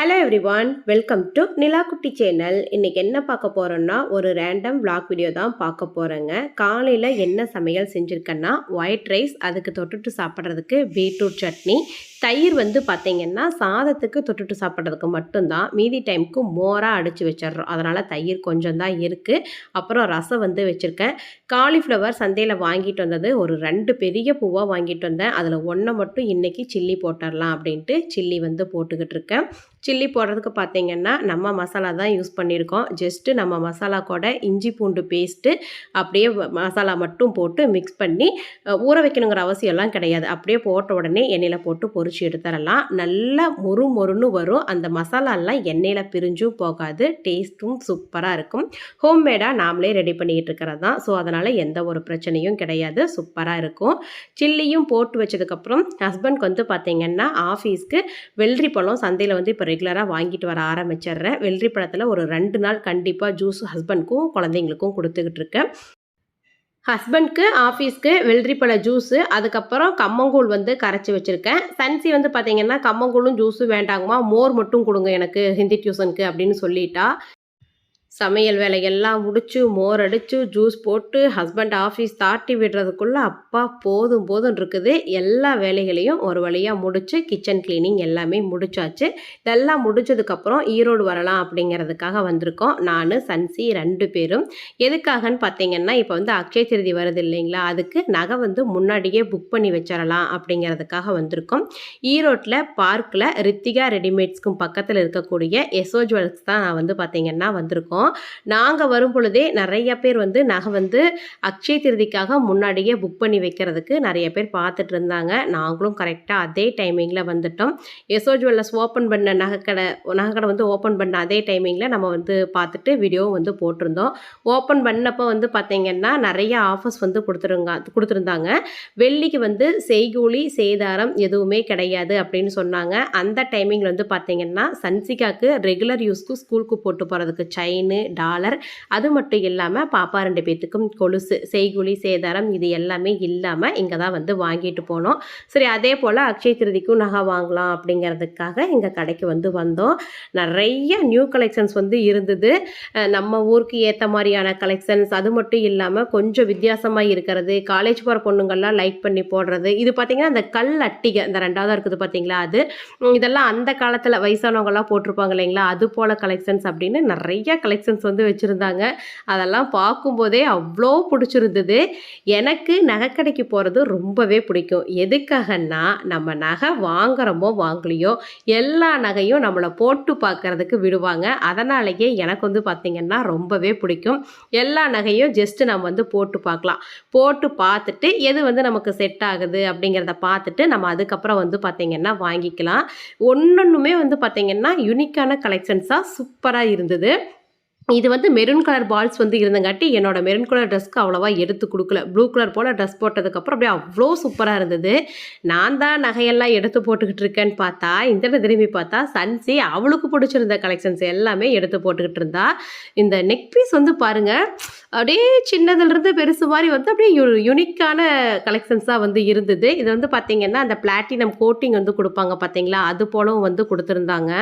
Hello everyone welcome to Nilakutti channel இன்றைக்கி என்ன பார்க்க போகிறோன்னா ஒரு ரேண்டம் விளாக் வீடியோ தான் பார்க்க போகிறேங்க காலையில் என்ன சமையல் செஞ்சுருக்கேன்னா ஒயிட் ரைஸ் அதுக்கு தொட்டுட்டு சாப்பிட்றதுக்கு பீட்ரூட் சட்னி தயிர் வந்து பார்த்தீங்கன்னா சாதத்துக்கு தொட்டுட்டு சாப்பிட்றதுக்கு மட்டும்தான். மீதி டைமுக்கு மோராக அடித்து வச்சிடுறோம். அதனால் தயிர் கொஞ்சம் தான் இருக்குது அப்புறம் ரசம் வந்து வச்சுருக்கேன். காலிஃப்ளவர் சந்தையில் வாங்கிட்டு வந்தது. ஒரு ரெண்டு பெரிய பூவாக வாங்கிட்டு வந்தேன். அதில் ஒன்றை மட்டும் இன்றைக்கி சில்லி போட்டுடலாம் அப்படின்ட்டு சில்லி வந்து போட்டுக்கிட்டு இருக்கேன். சில்லி போடுறதுக்கு பார்த்தீங்கன்னா நம்ம மசாலா தான் யூஸ் பண்ணியிருக்கோம். ஜஸ்ட்டு நம்ம மசாலா கூட இஞ்சி பூண்டு பேஸ்ட்டு அப்படியே மசாலா மட்டும் போட்டு மிக்ஸ் பண்ணி ஊற வைக்கணுங்கிற அவசியம்லாம் கிடையாது. அப்படியே போட்ட உடனே எண்ணெயில் போட்டு பொரிச்சு எடுத்துடலாம் நல்லா மொறு மொறுன்னு வரும். அந்த மசாலாலாம் எண்ணெயில் பிரிஞ்சும் போகாது. டேஸ்ட்டும் சூப்பராக இருக்கும். ஹோம்மேடாக நாமளே ரெடி பண்ணிக்கிட்டு இருக்கிறது தான் ஸோ அதனால் எந்த ஒரு பிரச்சனையும் கிடையாது. சூப்பராக இருக்கும். சில்லியும் போட்டு வச்சதுக்கப்புறம் ஹஸ்பண்ட்க்கு வந்து பார்த்திங்கன்னா ஆஃபீஸ்க்கு வெள்ளரி பழம் சந்தையில் வந்து இப்போ ரெகுலராக வாங்கிட்டு வர ஆரம்பிச்சிடுறேன். வெள்ளரி பழத்தில் ஒரு ரெண்டு நாள் கண்டிப்பாக ஜூஸ் ஹஸ்பண்ட்க்கும் குழந்தைங்களுக்கும் கொடுத்துக்கிட்டு இருக்கேன். ஹஸ்பண்ட்க்கு ஆஃபீஸ்க்கு வெள்ளரி பழ ஜூஸு அதுக்கப்புறம் கம்மங்கூழ் வந்து கரைச்சி வச்சுருக்கேன். சன்சி வந்து பார்த்தீங்கன்னா கம்மங்கூழும் ஜூஸும் வேண்டாங்கம்மா மோர் மட்டும் கொடுங்க எனக்கு ஹிந்தி டியூஷனுக்கு அப்படின்னு சொல்லிட்டா. சமையல் வேலையெல்லாம் முடிச்சு மோர் அடிச்சு ஜூஸ் போட்டு ஹஸ்பண்ட் ஆஃபீஸ் தாட்டி விடுறதுக்குள்ளே அப்பா போதும் போதும் இருக்குது. எல்லா வேலைகளையும் ஒரு வழியாக முடித்து கிச்சன் க்ளீனிங் எல்லாமே முடிச்சாச்சு. இதெல்லாம் முடிச்சதுக்கப்புறம் ஈரோடு வரலாம் அப்படிங்கிறதுக்காக வந்திருக்கோம். நான் சன்சி ரெண்டு பேரும். எதுக்காகன்னு பார்த்தீங்கன்னா இப்போ வந்து அக்ஷய திருதி வருது இல்லைங்களா? அதுக்கு நகை வந்து முன்னாடியே புக் பண்ணி வச்சிடலாம் அப்படிங்கிறதுக்காக வந்திருக்கோம். ஈரோட்டில் பார்க்கில் ரித்திகா ரெடிமேட்ஸ்க்கும் பக்கத்தில் இருக்கக்கூடிய எஸ்ஓ ஜுவல்ஸ் தான் நான் வந்து பார்த்தீங்கன்னா வந்திருக்கோம். நாங்கள் வரும் பொழுதே நிறைய பேர் வந்து நகை வந்து அக்ஷய திருதிக்காக முன்னாடியே புக் பண்ணி வைக்கிறதுக்கு நிறைய பேர் பார்த்துட்டு இருந்தாங்க. நாங்களும் கரெக்டாக அதே டைமிங்கில் வந்துட்டோம். எஸ்ஓ ஜுவல்லர்ஸ் ஓப்பன் பண்ண நகைக்கடை நகைக்கடை வந்து ஓப்பன் பண்ண அதே டைமிங்கில் நம்ம வந்து பார்த்துட்டு வீடியோவும் வந்து போட்டிருந்தோம். ஓப்பன் பண்ணப்போ வந்து பார்த்தீங்கன்னா நிறைய ஆஃபர்ஸ் வந்து கொடுத்துருங்க கொடுத்துருந்தாங்க. வெள்ளிக்கு வந்து செய்கூலி சேதாரம் எதுவுமே கிடையாது அப்படின்னு சொன்னாங்க. அந்த டைமிங்கில் வந்து பார்த்தீங்கன்னா சன்சிகாக்கு ரெகுலர் யூஸ்க்கு ஸ்கூலுக்கு போட்டு போகிறதுக்கு செயின் டாலர். அது மட்டும் இல்லாமல் பாப்பா ரெண்டு பேர்த்துக்கும் கொலுசு செய்குழி சேதாரம் இது எல்லாமே இல்லாமல் இங்கே தான் வந்து வாங்கிட்டு போனோம். சரி அதே போல் அக்ஷய திருதிக்கும் நகை வாங்கலாம் அப்படிங்கிறதுக்காக எங்கள் கடைக்கு வந்து வந்தோம். நிறைய நியூ கலெக்ஷன்ஸ் வந்து இருந்தது. நம்ம ஊருக்கு ஏற்ற மாதிரியான கலெக்ஷன்ஸ் அது மட்டும் இல்லாமல் கொஞ்சம் வித்தியாசமாக இருக்கிறது. காலேஜ் போகிற பொண்ணுங்கள்லாம் லைக் பண்ணி போடுறது. இது பார்த்திங்கன்னா இந்த கல் அட்டிகை இந்த ரெண்டாவதாக இருக்குது பார்த்தீங்களா அது? இதெல்லாம் அந்த காலத்தில் வயசானவங்களாம் போட்டிருப்பாங்க இல்லைங்களா? அது போல் கலெக்ஷன்ஸ் அப்படின்னு நிறைய கலெக்ஷன் கலெக்ஷன்ஸ் வந்து வச்சுருந்தாங்க. அதெல்லாம் பார்க்கும்போதே அவ்வளோ பிடிச்சிருந்தது. எனக்கு நகைக்கடைக்கு போகிறது ரொம்பவே பிடிக்கும். எதுக்காகன்னா நம்ம நகை வாங்குறோமோ வாங்கலையோ எல்லா நகையும் நம்மளை போட்டு பார்க்கறதுக்கு விடுவாங்க. அதனாலேயே எனக்கு வந்து பார்த்திங்கன்னா ரொம்பவே பிடிக்கும். எல்லா நகையும் ஜஸ்ட்டு நம்ம வந்து போட்டு பார்க்கலாம் போட்டு பார்த்துட்டு எது வந்து நமக்கு செட் ஆகுது அப்படிங்கிறத பார்த்துட்டு நம்ம அதுக்கப்புறம் வந்து பார்த்திங்கன்னா வாங்கிக்கலாம். ஒன்றொன்றுமே வந்து பார்த்திங்கன்னா யூனிக்கான கலெக்ஷன்ஸாக சூப்பராக இருந்தது. இது வந்து மெரூன் கலர் பால்ஸ் வந்து இருந்தங்காட்டி என்னோட மெரூன் கலர் ட்ரெஸ்க்கு அவ்வளோவா எடுத்து கொடுக்கல. ப்ளூ கலர் போல் ட்ரெஸ் போட்டதுக்கப்புறம் அப்படியே அவ்வளோ சூப்பராக இருந்தது. நான் தான் நகையெல்லாம் எடுத்து போட்டுக்கிட்டு இருக்கேன்னு பார்த்தா இந்த திரும்பி பார்த்தா சன்சி அவளுக்கு பிடிச்சிருந்த கலெக்ஷன்ஸ் எல்லாமே எடுத்து போட்டுக்கிட்டு இருந்தா. இந்த நெக் பீஸ் வந்து பாருங்கள் அப்படியே சின்னதுலேருந்து பெருசு மாதிரி வந்து அப்படியே யு யுனிக்கான கலெக்ஷன்ஸாக வந்து இருந்தது. இது வந்து பார்த்திங்கன்னா அந்த பிளாட்டினம் கோட்டிங் வந்து கொடுப்பாங்க பார்த்தீங்களா அது போலவும் வந்து கொடுத்துருந்தாங்க.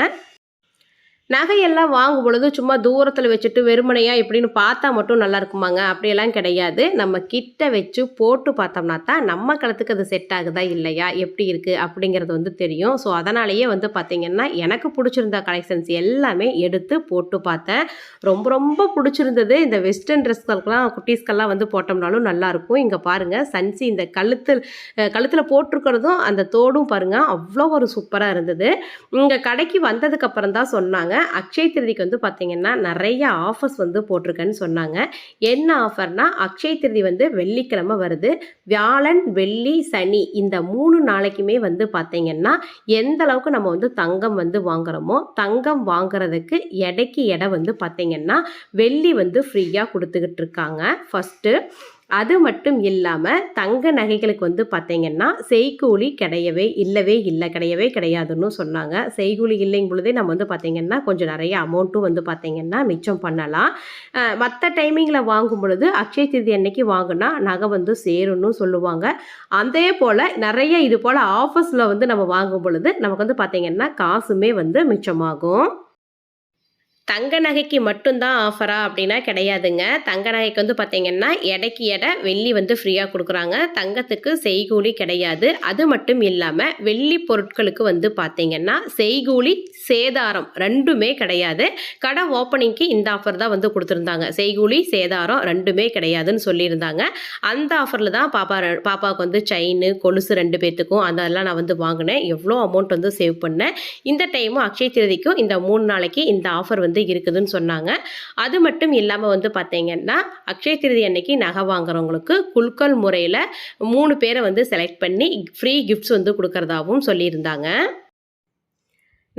நகையெல்லாம் வாங்கும் பொழுது சும்மா தூரத்தில் வச்சுட்டு வெறுமனையாக எப்படின்னு பார்த்தா மட்டும் நல்லா இருக்குமாங்க? அப்படியெல்லாம் கிடையாது. நம்ம கிட்ட வச்சு போட்டு பார்த்தோம்னா தான் நம்ம கழுத்துக்கு அது செட் ஆகுதா இல்லையா? எப்படி இருக்குது அப்படிங்கிறது வந்து தெரியும். ஸோ அதனாலேயே வந்து பார்த்திங்கன்னா எனக்கு பிடிச்சிருந்த கலெக்ஷன்ஸ் எல்லாமே எடுத்து போட்டு பார்த்தேன். ரொம்ப ரொம்ப பிடிச்சிருந்தது. இந்த வெஸ்டர்ன் ட்ரெஸ்களுக்கெல்லாம் குட்டீஸ்க்கெல்லாம் வந்து போட்டோம்னாலும் நல்லாயிருக்கும் இங்கே பாருங்கள் சன்சி இந்த கழுத்தில் கழுத்தில் போட்டிருக்கிறதும் அந்த தோடும் பாருங்கள் அவ்வளோ ஒரு சூப்பராக இருந்தது. இங்கே கடைக்கு வந்ததுக்கு அப்புறம் தான் சொன்னாங்க அக்ஷய திருதிக்கு வந்து பார்த்தீங்கன்னா நிறைய ஆஃபர்ஸ் வந்து போட்டிருக்கேன்னு சொன்னாங்க. என்ன ஆஃபர்னால் அக்ஷய திருதி வந்து வெள்ளிக்கிழமை வருது. வியாழன் வெள்ளி சனி இந்த மூணு நாளைக்குமே வந்து பார்த்தீங்கன்னா எந்த அளவுக்கு நம்ம வந்து தங்கம் வந்து வாங்குறோமோ தங்கம் வாங்குறதுக்கு எடைக்கு எடை வந்து பார்த்தீங்கன்னா வெள்ளி வந்து ஃப்ரீயாக கொடுத்துக்கிட்டு இருக்காங்க. ஃபஸ்ட்டு அது மட்டும் இல்லாமல் தங்க நகைகளுக்கு வந்து பார்த்தீங்கன்னா செய்கூலி கிடையவே இல்லவே இல்லை கிடையவே கிடையாதுன்னு சொன்னாங்க. செய்கூலி இல்லைங்க பொழுதே நம்ம வந்து பார்த்தீங்கன்னா கொஞ்சம் நிறைய அமௌண்ட்டும் வந்து பார்த்தீங்கன்னா மிச்சம் பண்ணலாம். மற்ற டைமிங்கில் வாங்கும் பொழுது அக்ஷய திதி அன்னைக்கு வாங்கினா நகை வந்து சேரும்னு சொல்லுவாங்க. அதே போல் நிறைய இது போல் ஆஃபர்ஸில் வந்து நம்ம வாங்கும் பொழுது நமக்கு வந்து பார்த்தீங்கன்னா காசுமே வந்து மிச்சமாகும். தங்க நகைக்கு மட்டும்தான் ஆஃபரா அப்படின்னா கிடையாதுங்க. தங்க நகைக்கு வந்து பார்த்தீங்கன்னா எடைக்கு எடை வெள்ளி வந்து ஃப்ரீயாக கொடுக்குறாங்க. தங்கத்துக்கு செய்கூலி கிடையாது. அது மட்டும் இல்லாமல் வெள்ளி பொருட்களுக்கு வந்து பார்த்தீங்கன்னா செய்கூலி சேதாரம் ரெண்டுமே கிடையாது. கடை ஓப்பனிங்க்கு இந்த ஆஃபர் தான் வந்து கொடுத்துருந்தாங்க. செய்கூலி சேதாரம் ரெண்டுமே கிடையாதுன்னு சொல்லியிருந்தாங்க. அந்த ஆஃபரில் தான் பாப்பா பாப்பாவுக்கு வந்து செயின் கொலுசு ரெண்டு பேர்த்துக்கும் அதெல்லாம் நான் வந்து வாங்கினேன். எவ்வளோ அமௌண்ட் வந்து சேவ் பண்ணேன். இந்த டைமும் அக்ஷய திருதிக்கும் இந்த மூணு நாளைக்கு இந்த ஆஃபர் வந்து இருக்குதுன்னு சொன்னாங்க. அது மட்டும் இல்லாமல் வந்து பார்த்தீங்கன்னா அக்ஷய திருதி அன்னைக்கு நகை வாங்குறவங்களுக்கு குல்கல் முறையில் மூணு பேரை வந்து செலக்ட் பண்ணி ஃப்ரீ கிஃப்ட்ஸ் வந்து கொடுக்கறதாகவும் சொல்லியிருந்தாங்க.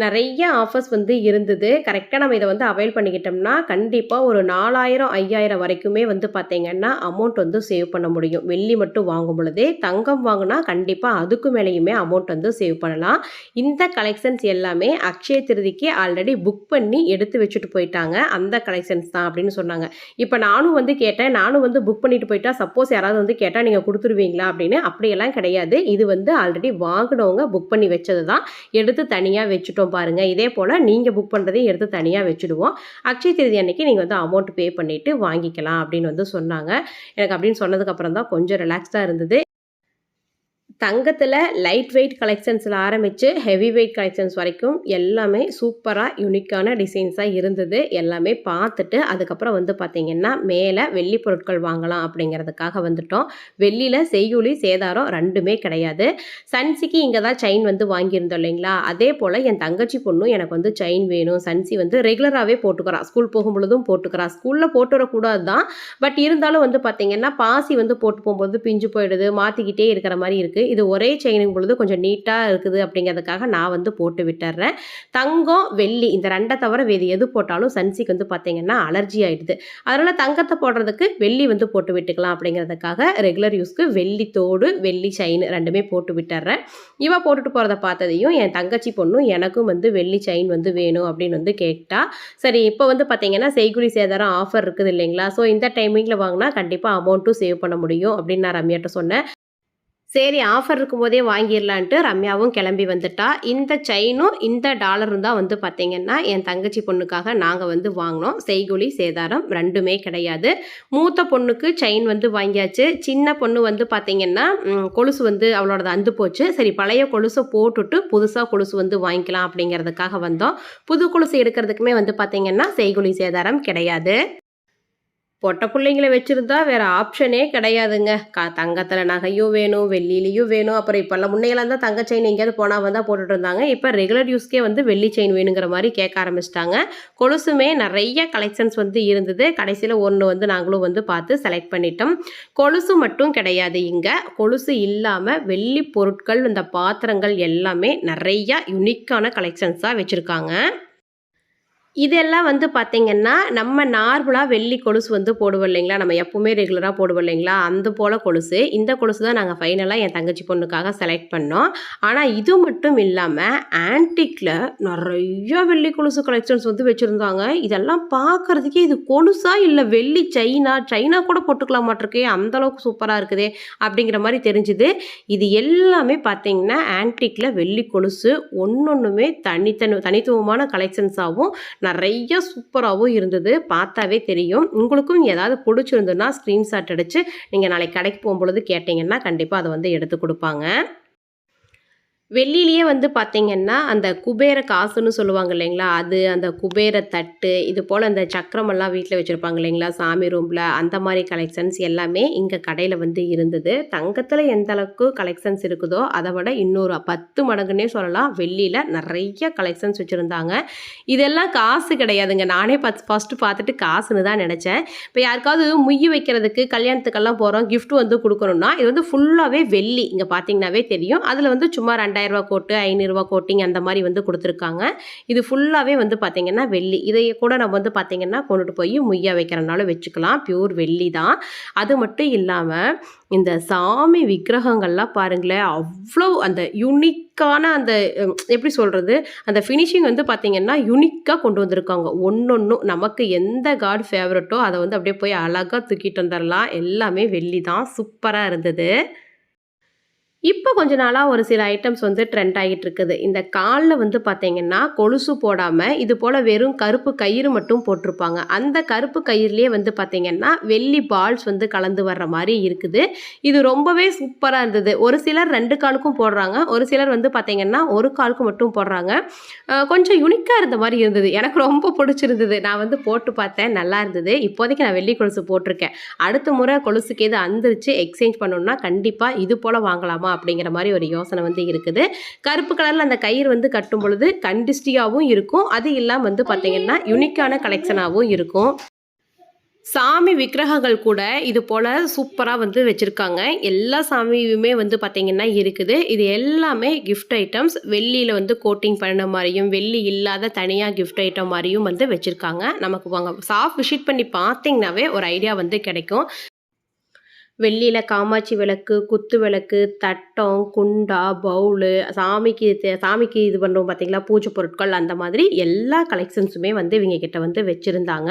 நிறைய ஆஃபர்ஸ் வந்து இருந்தது. கரெக்டாக நம்ம இதை வந்து அவைல் பண்ணிக்கிட்டோம்னா கண்டிப்பாக ஒரு நாலாயிரம் ஐயாயிரம் வரைக்குமே வந்து பார்த்தீங்கன்னா அமௌண்ட் வந்து சேவ் பண்ண முடியும். வெள்ளி மட்டும் வாங்கும் பொழுதே தங்கம் வாங்கினா கண்டிப்பாக அதுக்கு மேலேயுமே அமௌண்ட் வந்து சேவ் பண்ணலாம். இந்த கலெக்ஷன்ஸ் எல்லாமே அக்ஷய திருதிக்கு ஆல்ரெடி புக் பண்ணி எடுத்து வச்சுட்டு போயிட்டாங்க. அந்த கலெக்ஷன்ஸ் தான் அப்படின்னு சொன்னாங்க. இப்போ நானும் வந்து கேட்டேன். நானும் வந்து புக் பண்ணிட்டு போயிட்டா சப்போஸ் யாராவது வந்து கேட்டால் நீங்கள் கொடுத்துருவீங்களா? அப்படின்னு. அப்படியெல்லாம் கிடையாது. இது வந்து ஆல்ரெடி வாங்கினவங்க புக் பண்ணி வச்சது தான். எடுத்து தனியாக வச்சுட்டோம். பாருங்க. இதே போல் நீங்கள் புக் பண்ணுறதையும் எடுத்து தனியாக வச்சுடுவோம். அக்ஷய திருதி அன்னைக்கு நீங்கள் வந்து அமௌண்ட் பே பண்ணிவிட்டு வாங்கிக்கலாம் அப்படின்னு வந்து சொன்னாங்க. எனக்கு அப்படின்னு சொன்னதுக்கப்புறம் தான் கொஞ்சம் ரிலாக்ஸ்டாக இருந்தது. தங்கத்தில் லைட் வெயிட் கலெக்ஷன்ஸில் ஆரம்பித்து ஹெவி வெயிட் கலெக்ஷன்ஸ் வரைக்கும் எல்லாமே சூப்பராக யூனிக்கான டிசைன்ஸாக இருந்தது. எல்லாமே பார்த்துட்டு அதுக்கப்புறம் வந்து பார்த்திங்கன்னா மேலே வெள்ளி பொருட்கள் வாங்கலாம் அப்படிங்கிறதுக்காக வந்துட்டோம். வெள்ளியில் செய்யுளி சேதாரம் ரெண்டுமே கிடையாது. சன்சிக்கு இங்கே தான் செயின் வந்து வாங்கியிருந்தோம் இல்லைங்களா? அதே போல் என் தங்கச்சி பொண்ணும் எனக்கு வந்து செயின் வேணும். சன்சி வந்து ரெகுலராகவே போட்டுக்கிறா. ஸ்கூல் போகும் பொழுதும் போட்டுக்கிறா. ஸ்கூலில் போட்டு வரக்கூடாது தான். பட் இருந்தாலும் வந்து பார்த்திங்கன்னா பாசி வந்து போட்டு போகும்போது பிஞ்சு போயிடுது. மாற்றிக்கிட்டே இருக்கிற மாதிரி இருக்குது இது ஒரே செயினுங்க பொழுது கொஞ்சம் நீட்டாக இருக்குது அப்படிங்கிறதுக்காக நான் வந்து போட்டு விட்டுறேன். தங்கம் வெள்ளி இந்த ரெண்டை தவிர வேறு எது போட்டாலும் சன்சிக்கு வந்து பார்த்திங்கன்னா அலர்ஜி ஆகிடுது அதனால் தங்கத்தை போடுறதுக்கு வெள்ளி வந்து போட்டு விட்டுக்கலாம் அப்படிங்கிறதுக்காக ரெகுலர் யூஸ்க்கு வெள்ளி தோடு வெள்ளி செயின் ரெண்டுமே போட்டு விட்டுறேன். இவ போட்டுட்டு போகிறத பார்த்ததையும் என் தங்கச்சி பொண்ணும் எனக்கும் வந்து வெள்ளி செயின் வந்து வேணும் அப்படின்னு வந்து கேட்டா சரி இப்போ வந்து பார்த்தீங்கன்னா செய்குறி சேதாரம் ஆஃபர் இருக்குது இல்லைங்களா? ஸோ இந்த டைமிங்கில் வாங்கினா கண்டிப்பாக அமௌண்ட்டும் சேவ் பண்ண முடியும் அப்படின்னு நான் ரம்யாட்ட சொன்னேன். சரி ஆஃபர் இருக்கும்போதே வாங்கிடலான்ட்டு ரம்யாவும் கிளம்பி வந்துட்டா. இந்த செயினும் இந்த டாலரும் தான் வந்து பார்த்தீங்கன்னா என் தங்கச்சி பொண்ணுக்காக நாங்கள் வந்து வாங்கினோம். செய்கொலி சேதாரம் ரெண்டுமே கிடையாது. மூத்த பொண்ணுக்கு செயின் வந்து வாங்கியாச்சு. சின்ன பொண்ணு வந்து பார்த்தீங்கன்னா கொலுசு வந்து அவளோடது அந்து போச்சு. சரி பழைய கொலுசை போட்டுட்டு புதுசாக கொலுசு வந்து வாங்கிக்கலாம் அப்படிங்கிறதுக்காக வந்தோம். புது கொலுசு எடுக்கிறதுக்குமே வந்து பார்த்தீங்கன்னா செய்கொலி சேதாரம் கிடையாது. பொட்டை பிள்ளைங்கள வச்சுருந்தா வேறு ஆப்ஷனே கிடையாதுங்க. கா தங்கத்தில் நகையும் வேணும் வெள்ளிலையும் வேணும். அப்புறம் இப்போல்லாம் முன்னையெல்லாம் தான் தங்க செயின் எங்கேயாவது போனால் வந்தால் போட்டுட்டு இருந்தாங்க. இப்போ ரெகுலர் யூஸ்க்கே வந்து வெள்ளி செயின் வேணுங்கிற மாதிரி கேட்க ஆரம்பிச்சிட்டாங்க. கொலுசுமே நிறைய கலெக்ஷன்ஸ் வந்து இருந்தது. கடைசியில் ஒன்று வந்து நாங்களும் வந்து பார்த்து செலக்ட் பண்ணிட்டோம். கொலுசு மட்டும் கிடையாது இங்கே. கொலுசு இல்லாமல் வெள்ளி பொருட்கள் இந்த பாத்திரங்கள் எல்லாமே நிறையா யுனிக்கான கலெக்ஷன்ஸாக வச்சுருக்காங்க. இதெல்லாம் வந்து பார்த்தீங்கன்னா நம்ம நார்மலாக வெள்ளி கொலுசு வந்து போடுவோம் இல்லைங்களா? நம்ம எப்பவுமே ரெகுலராக போடுவோம் இல்லைங்களா? அந்த போல் கொலுசு. இந்த கொலுசு தான் நாங்கள் ஃபைனலாக என் தங்கச்சி பொண்ணுக்காக செலக்ட் பண்ணோம். ஆனால் இது மட்டும் இல்லாமல் ஆன்டிக்கில் நிறைய வெள்ளி கொலுசு கலெக்ஷன்ஸ் வந்து வச்சுருந்தாங்க. இதெல்லாம் பார்க்குறதுக்கே இது கொலுசா இல்லை வெள்ளி சைனா சைனா கூட போட்டுக்கலாம் மாட்டிருக்கே அந்தளவுக்கு சூப்பராக இருக்குதே அப்படிங்கிற மாதிரி தெரிஞ்சுது. இது எல்லாமே பார்த்தீங்கன்னா ஆன்டிக்கில் வெள்ளி கொலுசு ஒன்று ஒன்றுமே தனித்தனி தனித்துவமான கலெக்ஷன்ஸாகவும் நிறைய சூப்பராகவும் இருந்தது. பார்த்தாவே தெரியும். உங்களுக்கும் ஏதாவது பிடிச்சிருந்துன்னா ஸ்க்ரீன்ஷாட் அடித்து நீங்கள் நாளைக்கு கடைக்கு போகும்பொழுது கேட்டிங்கன்னா கண்டிப்பாக அதை வந்து எடுத்து கொடுப்பாங்க. வெள்ளிலேயே வந்து பார்த்தீங்கன்னா அந்த குபேர காசுன்னு சொல்லுவாங்க இல்லைங்களா? அது அந்த குபேர தட்டு இது போல் அந்த சக்கரமெல்லாம் வீட்டில் வச்சுருப்பாங்க இல்லைங்களா? சாமி ரூமில் அந்த மாதிரி கலெக்ஷன்ஸ் எல்லாமே இங்கே கடையில் வந்து இருந்தது. தங்கத்தில் எந்த அளவுக்கு கலெக்ஷன்ஸ் இருக்குதோ அதை விட இன்னொரு பத்து மடங்குன்னே சொல்லலாம். வெள்ளியில் நிறைய கலெக்ஷன்ஸ் வச்சுருந்தாங்க. இதெல்லாம் காசு கிடையாதுங்க. நானே பத் ஃபஸ்ட்டு பார்த்துட்டு காசுன்னு தான் நினச்சேன். இப்போ யாருக்காவது முய்யி வைக்கிறதுக்கு கல்யாணத்துக்கெல்லாம் போகிறோம் கிஃப்ட் வந்து கொடுக்கணும்னா இது வந்து ஃபுல்லாகவே வெள்ளி இங்கே பார்த்தீங்கன்னாவே தெரியும். அதில் வந்து சும்மா ரெண்டாயிரம் ரெண்டாயிரரூவா கோட்டு ஐநூறுரூவா கோட்டிங் அந்த மாதிரி வந்து கொடுத்துருக்காங்க. இது ஃபுல்லாகவே வந்து பார்த்திங்கன்னா வெள்ளி. இதை கூட நம்ம வந்து பார்த்திங்கன்னா கொண்டுட்டு போய் முய்யா வைக்கிறனாலும் வச்சுக்கலாம். பியூர் வெள்ளி தான். அது மட்டும் இல்லாமல் இந்த சாமி விக்கிரகங்கள்லாம் பாருங்களேன் அவ்வளோ அந்த யூனிக்கான அந்த எப்படி சொல்கிறது அந்த ஃபினிஷிங் வந்து பார்த்திங்கன்னா யூனிக்காக கொண்டு வந்திருக்காங்க. ஒன்றொன்றும் நமக்கு எந்த காட் ஃபேவரட்டோ அதை வந்து அப்படியே போய் அழகாக தூக்கிட்டு வந்துடலாம் எல்லாமே வெள்ளி தான். சூப்பராக இருந்தது. இப்போ கொஞ்ச நாளாக ஒரு சில ஐட்டம்ஸ் வந்து ட்ரெண்ட் ஆகிட்டு இருக்குது இந்த காலில் வந்து பார்த்தீங்கன்னா கொலுசு போடாமல் இது போல் வெறும் கருப்பு கயிறு மட்டும் போட்டிருப்பாங்க. அந்த கருப்பு கயிறுலேயே வந்து பார்த்தீங்கன்னா வெள்ளி பால்ஸ் வந்து கலந்து வர்ற மாதிரி இருக்குது. இது ரொம்பவே சூப்பராக இருந்தது. ஒரு சிலர் ரெண்டு காலுக்கும் போடுறாங்க. ஒரு சிலர் வந்து பார்த்தீங்கன்னா ஒரு காலுக்கு மட்டும் போடுறாங்க. கொஞ்சம் யுனிக்காக இருந்த மாதிரி இருந்தது. எனக்கு ரொம்ப பிடிச்சிருந்தது. நான் வந்து போட்டு பார்த்தேன் நல்லா இருந்தது. இப்போதைக்கு நான் வெள்ளி கொலுசு போட்டிருக்கேன். அடுத்த முறை கொலுசுக்கு எது அந்திரிச்சு எக்ஸ்சேஞ்ச் பண்ணணும்னா கண்டிப்பாக இது போல் வாங்கலாமா அப்படிங்கிற மாதிரி ஒரு யோசனை வந்து இருக்குது. கருப்பு கலரில் அந்த கயிறு வந்து கட்டும் பொழுது கண்டிஸ்டியாகவும் இருக்கும். அது இல்லாமல் வந்து பார்த்திங்கன்னா யுனிக்கான கலெக்ஷனாகவும் இருக்கும். சாமி விக்கிரகங்கள் கூட இது போல் சூப்பராக வந்து வச்சுருக்காங்க. எல்லா சாமியுமே வந்து பார்த்திங்கன்னா இருக்குது. இது எல்லாமே கிஃப்ட் ஐட்டம்ஸ் வெள்ளியில் வந்து கோட்டிங் பண்ண மாதிரியும் வெள்ளி இல்லாத தனியாக கிஃப்ட் ஐட்டம் மாதிரியும் வந்து வச்சுருக்காங்க. நமக்கு வாங்க ஷாப் விசிட் பண்ணி பார்த்தீங்கன்னாவே ஒரு ஐடியா வந்து கிடைக்கும். வெள்ளியில் காமாட்சி விளக்கு குத்து விளக்கு தட்டம் குண்டா பவுலு சாமிக்கு சாமிக்கு இது பண்ணுறோம் பார்த்தீங்களா பூஜை பொருட்கள் அந்த மாதிரி எல்லா கலெக்ஷன்ஸுமே வந்து இவங்க கிட்ட வந்து வச்சுருந்தாங்க.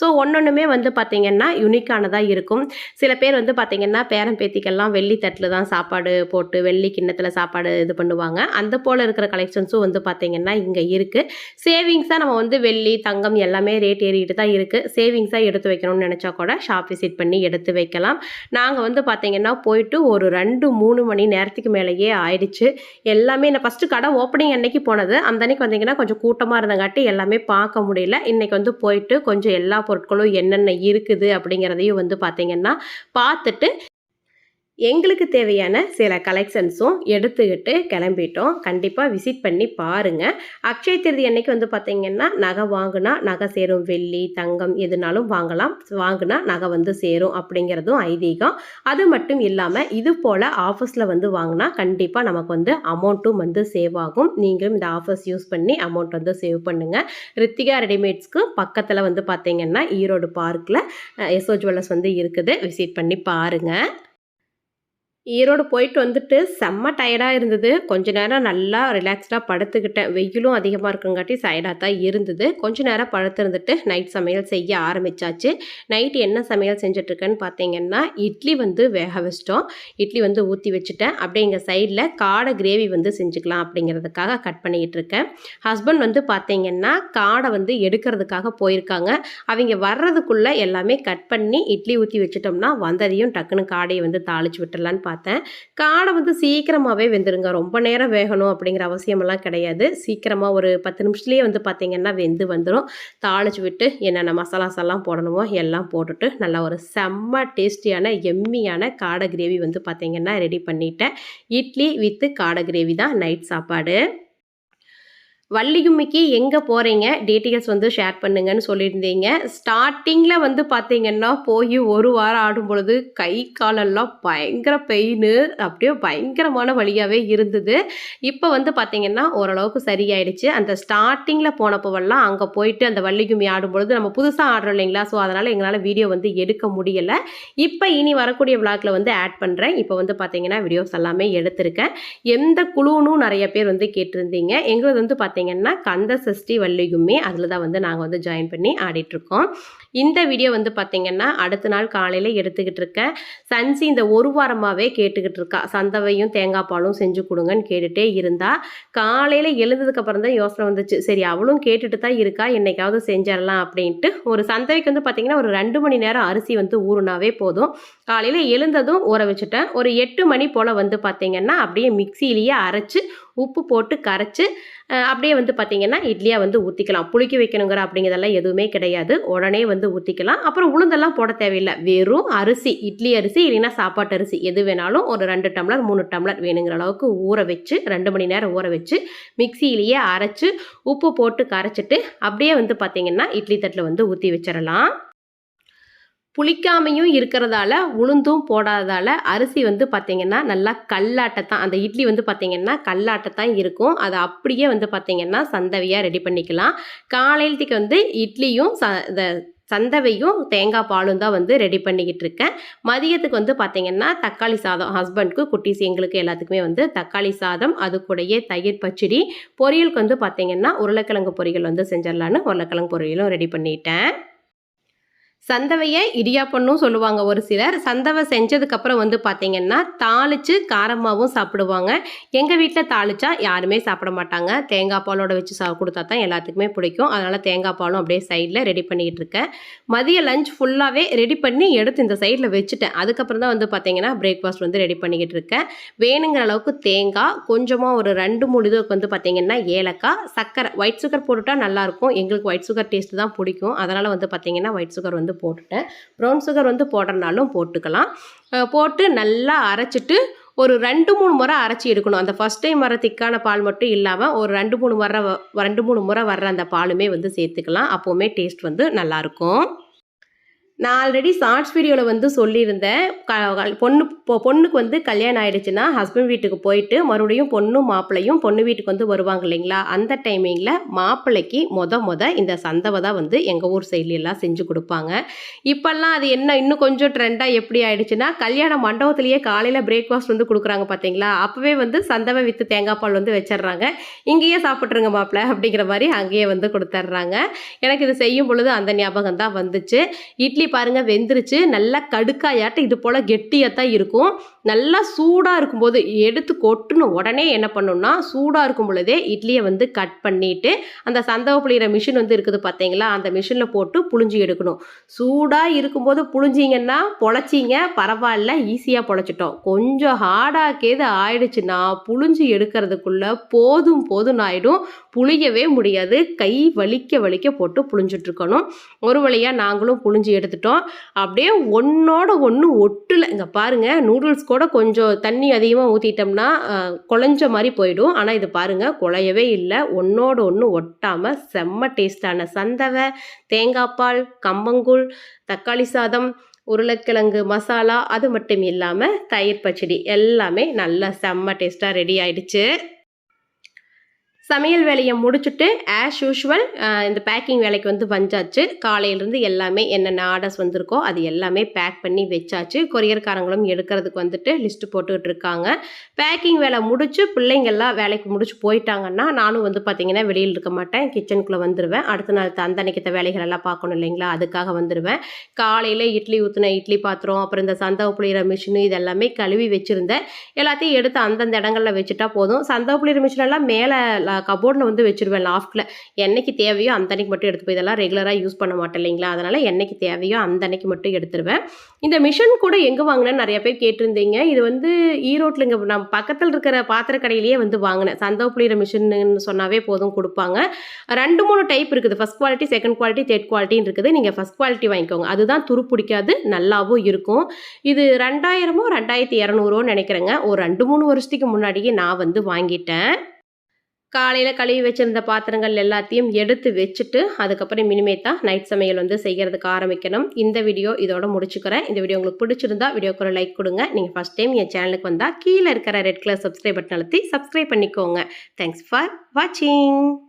ஸோ ஒன்று வந்து பார்த்திங்கன்னா யுனிக்கானதாக இருக்கும். சில பேர் வந்து பார்த்திங்கன்னா பேரம் பேத்திக்கெல்லாம் வெள்ளி தட்டில் தான் சாப்பாடு போட்டு வெள்ளி கிண்ணத்தில் சாப்பாடு இது பண்ணுவாங்க. அந்த போல் இருக்கிற கலெக்ஷன்ஸும் வந்து பார்த்திங்கன்னா இங்கே இருக்குது சேவிங்ஸாக நம்ம வந்து வெள்ளி தங்கம் எல்லாமே ரேட் ஏறிட்டு தான் இருக்குது சேவிங்ஸாக எடுத்து வைக்கணும்னு நினச்சா கூட ஷாப் விசிட் பண்ணி எடுத்து வைக்கலாம். நான் நாங்கள் வந்து பார்த்திங்கன்னா போயிட்டு ஒரு ரெண்டு மூணு மணி நேரத்துக்கு மேலேயே ஆயிடுச்சு. எல்லாமே நான் ஃபஸ்ட்டு கடை ஓப்பனிங் அன்னைக்கு போனது. அந்த அன்னைக்கு வந்தீங்கன்னா கொஞ்சம் கூட்டமாக இருந்தங்காட்டி எல்லாமே பார்க்க முடியல. இன்றைக்கி வந்து போயிட்டு கொஞ்சம் எல்லா பொருட்களும் என்னென்ன இருக்குது அப்படிங்கிறதையும் வந்து பார்த்திங்கன்னா பார்த்துட்டு எங்களுக்கு தேவையான சில கலெக்ஷன்ஸும் எடுத்துக்கிட்டு கிளம்பிட்டோம். கண்டிப்பாக விசிட் பண்ணி பாருங்கள் அக்ஷய திருதி அன்னைக்கு வந்து பார்த்தீங்கன்னா நகை வாங்கினா நகை சேரும். வெள்ளி தங்கம் எதுனாலும் வாங்கலாம். வாங்கினா நகை வந்து சேரும் அப்படிங்கிறதும் ஐதீகம். அது மட்டும் இல்லாமல் இது போல் ஆஃபர்ஸில் வந்து வாங்கினா கண்டிப்பாக நமக்கு வந்து அமௌண்ட்டும் வந்து சேவ் ஆகும். நீங்களும் இந்த ஆஃபர்ஸ் யூஸ் பண்ணி அமௌண்ட் வந்து சேவ் பண்ணுங்கள் ரித்திகா ரெடிமேட்ஸ்க்கு பக்கத்தில் வந்து பார்த்தீங்கன்னா ஈரோடு பார்க்கில் எஸ்ஓ ஜுவல்லர்ஸ் வந்து இருக்குது. விசிட் பண்ணி பாருங்கள் ஈரோடு போயிட்டு வந்துட்டு செம்ம டயர்டாக இருந்தது. கொஞ்ச நேரம் நல்லா ரிலாக்ஸ்டாக படுத்துக்கிட்டேன். வெயிலும் அதிகமாக இருக்குங்காட்டி சைடாக தான் இருந்தது. கொஞ்ச நேரம் படுத்திருந்துட்டு நைட் சமையல் செய்ய ஆரம்பிச்சாச்சு. நைட் என்ன சமையல் செஞ்சிட்ருக்கேன்னு பார்த்தீங்கன்னா இட்லி வந்து வேக வச்சிட்டோம். இட்லி வந்து ஊற்றி வச்சுட்டேன். அப்படியே எங்கள் சைடில் காடை கிரேவி வந்து செஞ்சுக்கலாம் அப்படிங்கிறதுக்காக கட் பண்ணிக்கிட்டு இருக்கேன். ஹஸ்பண்ட் வந்து பார்த்தீங்கன்னா காடை வந்து எடுக்கிறதுக்காக போயிருக்காங்க. அவங்க வர்றதுக்குள்ளே எல்லாமே கட் பண்ணி இட்லி ஊற்றி வச்சிட்டோம்னா வந்ததையும் டக்குன்னு காடையை வந்து தாளிச்சு விட்டுடலான்னு பார்த்தேன் பார்த்தேன். காடை வந்து சீக்கிரமாகவே வெந்துருங்க. ரொம்ப நேரம் வேகணும் அப்படிங்கிற அவசியமெல்லாம் கிடையாது. சீக்கிரமாக ஒரு பத்து நிமிஷத்துலேயே வந்து பார்த்திங்கன்னா வெந்து வந்துடும் தாளிச்சு விட்டு என்னென்ன மசாலாஸ் எல்லாம் போடணுமோ எல்லாம் போட்டுட்டு நல்லா ஒரு செம்ம டேஸ்டியான எம்மியான காடை கிரேவி வந்து பார்த்திங்கன்னா ரெடி பண்ணிட்டேன். இட்லி வித்து காடை கிரேவி தான் நைட் சாப்பாடு. வள்ளிகும்மிக்கு எங்கே போகிறீங்க டீட்டெயில்ஸ் வந்து ஷேர் பண்ணுங்கன்னு சொல்லியிருந்தீங்க. ஸ்டார்டிங்கில் வந்து பார்த்தீங்கன்னா போய் ஒரு வாரம் ஆடும் பொழுது கை காலெல்லாம் பயங்கர பெயின் அப்படியே பயங்கரமான வழியாகவே இருந்தது. இப்போ வந்து பார்த்தீங்கன்னா ஓரளவுக்கு சரியாயிடுச்சு. அந்த ஸ்டார்டிங்கில் போனப்போவெல்லாம் அங்கே போயிட்டு அந்த வள்ளிகும்மி ஆடும் பொழுது நம்ம புதுசாக ஆடுறோம் இல்லைங்களா? ஸோ அதனால் எங்களால் வீடியோ வந்து எடுக்க முடியலை. இப்போ இனி வரக்கூடிய விளாக்கில் வந்து ஆட் பண்ணுறேன் இப்போ வந்து பார்த்தீங்கன்னா வீடியோஸ் எல்லாமே எடுத்திருக்கேன். எந்த குழுனும் நிறைய பேர் வந்து கேட்டிருந்தீங்க. எங்களது வந்து பார்த்திங்கன்னா கந்த சஷ்டி வள்ளியுமே அதில் தான் வந்து நாங்கள் வந்து ஜாயின் பண்ணி ஆடிட்டுருக்கோம். இந்த வீடியோ வந்து பார்த்தீங்கன்னா அடுத்த நாள் காலையில் எடுத்துக்கிட்டு இருக்கேன் சன்சி இந்த ஒரு வாரமாகவே கேட்டுக்கிட்டு இருக்கா சந்தவையும் தேங்காய் பாலும் செஞ்சு கொடுங்கன்னு கேட்டுகிட்டே இருந்தா. காலையில் எழுந்ததுக்கப்புறம் தான் யோசனை வந்துச்சு. சரி அவளும் கேட்டுட்டு தான் இருக்கா. என்னைக்காவது செஞ்சிடலாம் அப்படின்ட்டு. ஒரு சந்தவைக்கு வந்து பார்த்தீங்கன்னா ஒரு ரெண்டு மணி நேரம் அரிசி வந்து ஊறுனாவே போதும். காலையில் எழுந்ததும் ஊற வச்சுட்டேன். ஒரு எட்டு மணி போல் வந்து பார்த்தீங்கன்னா அப்படியே மிக்சியிலேயே அரைச்சி உப்பு போட்டு கரைச்சி அப்படியே வந்து பார்த்தீங்கன்னா இட்லியாக வந்து ஊற்றிக்கலாம் புளிக்க வைக்கணுங்கிற அப்படிங்கிறதெல்லாம் எதுவுமே கிடையாது. உடனே வந்து ஊற்றிக்கலாம் அப்புறம் உளுந்தெல்லாம் போட தேவையில்லை. வெறும் அரிசி இட்லி அரிசி இல்லைன்னா சாப்பாட்டு அரிசி எது வேணாலும் ஒரு ரெண்டு டம்ளர் மூணு டம்ளர் வேணுங்கிற அளவுக்கு ஊற வச்சு ரெண்டு மணி நேரம் ஊற வச்சு மிக்சியிலேயே அரைச்சு உப்பு போட்டு கரைச்சிட்டு அப்படியே வந்து பார்த்தீங்கன்னா இட்லி தட்டில் வந்து ஊற்றி வச்சிடலாம் புளிக்காமையும் இருக்கிறதால உளுந்தும் போடாததால் அரிசி வந்து பார்த்திங்கன்னா நல்லா கல்லாட்டத்தான் அந்த இட்லி வந்து பார்த்திங்கன்னா கல்லாட்டத்தான் இருக்கும். அதை அப்படியே வந்து பார்த்திங்கன்னா சந்தவையாக ரெடி பண்ணிக்கலாம். காலையிலத்துக்கு வந்து இட்லியும் ச இந்த சந்தவையும் தேங்காய் பாலும் தான் வந்து ரெடி பண்ணிக்கிட்டு இருக்கேன். மதியத்துக்கு வந்து பார்த்திங்கன்னா தக்காளி சாதம் ஹஸ்பண்ட்க்கு குட்டிஸ் எங்களுக்கு எல்லாத்துக்குமே வந்து தக்காளி சாதம் அது கூடயே தயிர் பச்சடி. பொரியலுக்கு வந்து பார்த்திங்கன்னா உருளைக்கிழங்கு பொரியல் வந்து செஞ்சிடலான்னு உருளைக்கிழங்கு பொரியலும் ரெடி பண்ணிட்டேன். சந்தவையை இடியாப்பண்ணும் சொல்லுவாங்க ஒரு சிலர். சந்தவை செஞ்சதுக்கப்புறம் வந்து பார்த்திங்கன்னா தாளித்து காரமாகவும் சாப்பிடுவாங்க. எங்கள் வீட்டில் தாளிச்சா யாருமே சாப்பிட மாட்டாங்க. தேங்காய் பாலோட வச்சு சா கொடுத்தா தான் எல்லாத்துக்குமே பிடிக்கும். அதனால் தேங்காய் பாலும் அப்படியே சைடில் ரெடி பண்ணிகிட்டு இருக்கேன். மதிய லஞ்ச் ஃபுல்லாகவே ரெடி பண்ணி எடுத்து இந்த சைடில் வச்சுட்டேன். அதுக்கப்புறம் தான் வந்து பார்த்திங்கன்னா பிரேக்ஃபாஸ்ட் வந்து ரெடி பண்ணிக்கிட்டு இருக்கேன். வேணுங்கிற அளவுக்கு தேங்காய் கொஞ்சமாக ஒரு ரெண்டு மூணு இதுக்கு வந்து பார்த்திங்கன்னா ஏலக்காய் சர்க்கரை. ஒயிட் சுகர் போட்டுட்டால் நல்லாயிருக்கும் எங்களுக்கு ஒயிட் சுகர் டேஸ்ட்டு தான் பிடிக்கும். அதனால் வந்து பார்த்திங்கன்னா ஒயிட் சுகர் வந்து போட்டுட்டேன். ப்ரௌன் சுகர் வந்து போடுறனாலும் போட்டுக்கலாம். போட்டு நல்லா அரைச்சிட்டு ஒரு ரெண்டு மூணு முறை அரைச்சி எடுக்கணும். அந்த ஃபஸ்ட் டைம் வர திக்கான பால் மட்டும் இல்லாமல் ஒரு ரெண்டு மூணு முறை ரெண்டு மூணு முறை வர்ற அந்த பாலுமே வந்து சேர்த்துக்கலாம். அப்போவுமே டேஸ்ட் வந்து நல்லாயிருக்கும் நான் ஆல்ரெடி ஷார்ட்ஸ் வீடியோவில் வந்து சொல்லியிருந்தேன். க க- பொண்ணு பொண்ணுக்கு வந்து கல்யாணம் ஆகிடுச்சுன்னா ஹஸ்பண்ட் வீட்டுக்கு போயிட்டு மறுபடியும் பொண்ணும் மாப்பிள்ளையும் பொண்ணு வீட்டுக்கு வந்து வருவாங்க இல்லைங்களா? அந்த டைமிங்கில் மாப்பிள்ளைக்கு மொத மொத இந்த சந்தவை தான் வந்து எங்கள் ஊர் சைட்ல செஞ்சு கொடுப்பாங்க. இப்போல்லாம் அது என்ன இன்னும் கொஞ்சம் ட்ரெண்டாக எப்படி ஆயிடுச்சுன்னா கல்யாண மண்டபத்திலேயே காலையில் பிரேக்ஃபாஸ்ட் வந்து கொடுக்குறாங்க பார்த்தீங்களா அப்போவே வந்து சந்தவை வித்து தேங்காய் பால் வந்து வச்சிடுறாங்க. இங்கேயே சாப்பிட்ருங்க மாப்பிள்ளை அப்படிங்கிற மாதிரி அங்கேயே வந்து கொடுத்துட்றாங்க. எனக்கு இது செய்யும் பொழுது அந்த ஞாபகம் தான் வந்துச்சு. இட்லி பாருங்க வெந்துருச்சு. நல்லா கடுக்காயாட்டம் இது போல் கெட்டியாக தான் இருக்கும். நல்லா சூடாக இருக்கும்போது எடுத்து கொட்டணும் உடனே என்ன பண்ணணும்னா சூடாக இருக்கும் பொழுதே இட்லியை வந்து கட் பண்ணிட்டு அந்த சந்தவ புளிகிற மிஷின் வந்து இருக்குது பார்த்தீங்களா அந்த மிஷினில் போட்டு புழிஞ்சு எடுக்கணும். சூடாக இருக்கும்போது புழிஞ்சிங்கன்னா பொழைச்சிங்க. பரவாயில்ல ஈஸியாக பொழைச்சிட்டோம். கொஞ்சம் ஹார்டாக்கேது ஆயிடுச்சுன்னா புழிஞ்சு எடுக்கிறதுக்குள்ள போதும் போதும் ஆயிடும். புளியவே முடியாது. கை வலிக்க வலிக்க போட்டு புழிஞ்சிட்ருக்கணும். ஒரு வழியாக நாங்களும் புழிஞ்சு எடுத்துட்டோம். அப்படியே ஒன்றோட ஒன்று ஒட்டில் இங்கே பாருங்கள் நூடுல்ஸ் கூட கொஞ்சம் தண்ணி அதிகமாக ஊற்றிட்டோம்னா குழஞ்ச மாதிரி போயிடும். ஆனால் இது பாருங்கள் குழையவே இல்லை. ஒன்றோட ஒன்று ஒட்டாமல் செம்ம டேஸ்டான சந்தவை தேங்காய் பால் கம்பங்கூழ் தக்காளி சாதம் உருளைக்கிழங்கு மசாலா அது மட்டும் இல்லாமல் தயிர் பச்சடி எல்லாமே நல்லா செம்ம டேஸ்ட்டாக ரெடி ஆயிடுச்சு. சமையல் வேலையை முடிச்சுட்டு ஆஸ் யூஷுவல் இந்த பேக்கிங் வேலைக்கு வந்து வந்தாச்சு. காலையிலேருந்து எல்லாமே என்னென்ன ஆர்டர்ஸ் வந்திருக்கோ அது எல்லாமே பேக் பண்ணி வச்சாச்சு. கொரியர்காரங்களும் எடுக்கிறதுக்கு வந்துட்டு லிஸ்ட்டு போட்டுக்கிட்டு இருக்காங்க. பேக்கிங் வேலை முடிச்சு பிள்ளைங்கள்லாம் வேலைக்கு முடிச்சு போயிட்டாங்கன்னா நானும் வந்து பார்த்திங்கன்னா வெளியில் இருக்க மாட்டேன். கிச்சனுக்குள்ளே வந்துடுவேன் அடுத்த நாள் தந்தனைக்கித்த வேலைகள் எல்லாம் பார்க்கணும் இல்லைங்களா? அதுக்காக வந்துடுவேன் காலையில் இட்லி ஊற்றின இட்லி பாத்திரம் அப்புறம் இந்த சந்தவ புளியிற மிஷினு இதெல்லாமே கழுவி வச்சுருந்தேன். எல்லாத்தையும் எடுத்து அந்தந்த இடங்களில் வச்சுட்டா போதும். சந்தவ புளியிற மிஷின் எல்லாம் மேலே கபோர்டில் வந்து வச்சுருவேன் லாஃப்ட்டில் என்னைக்கு தேவையோ அந்த அன்னைக்கு மட்டும் எடுத்து போய் இதெல்லாம் ரெகுலராக யூஸ் பண்ண மாட்டேன் இல்லைங்களா? அதனால் என்னைக்கு தேவையோ அந்த அன்னைக்கு மட்டும் எடுத்துருவேன். இந்த மிஷின் கூட எங்கே வாங்கினேன்னு நிறைய பேர் கேட்டிருந்தீங்க. இது வந்து ஈரோட்டில் இங்கே நம்ம பக்கத்தில் இருக்கிற பாத்திர கடையிலேயே வந்து வாங்கினேன். சந்தவ புளிகிற மிஷின்னு சொன்னாவே போதும் கொடுப்பாங்க. ரெண்டு மூணு டைப் இருக்குது. First quality second quality third குவாலிட்டின்னு இருக்குது. நீங்கள் ஃபஸ்ட் குவாலிட்டி வாங்கிக்கோங்க. அதுதான் துரு பிடிக்காது நல்லாவும் இருக்கும். இது ரெண்டாயிரமோ ரெண்டாயிரத்தி இரநூறுவோன்னு நினைக்கிறேங்க. ஒரு ரெண்டு மூணு வருஷத்துக்கு முன்னாடியே நான் வந்து வாங்கிட்டேன். காலையில் கழுவி வச்சிருந்த பாத்திரங்கள் எல்லாத்தையும் எடுத்து வச்சுட்டு அதுக்கப்புறம் இனிமே தான் நைட் சமையல் வந்து செய்கிறதுக்கு ஆரம்பிக்கணும். இந்த வீடியோ இதோட முடிச்சுக்கிறேன். இந்த வீடியோ உங்களுக்கு பிடிச்சிருந்தா வீடியோக்கு ஒரு லைக் கொடுங்க. நீங்கள் ஃபஸ்ட் டைம் என் சேனலுக்கு வந்தால் கீழே இருக்கிற ரெட் கலர் சப்ஸ்கிரைப் பட்டன் அழுத்தி சப்ஸ்கிரைப் பண்ணிக்கோங்க. தேங்க்ஸ் ஃபார் வாட்சிங்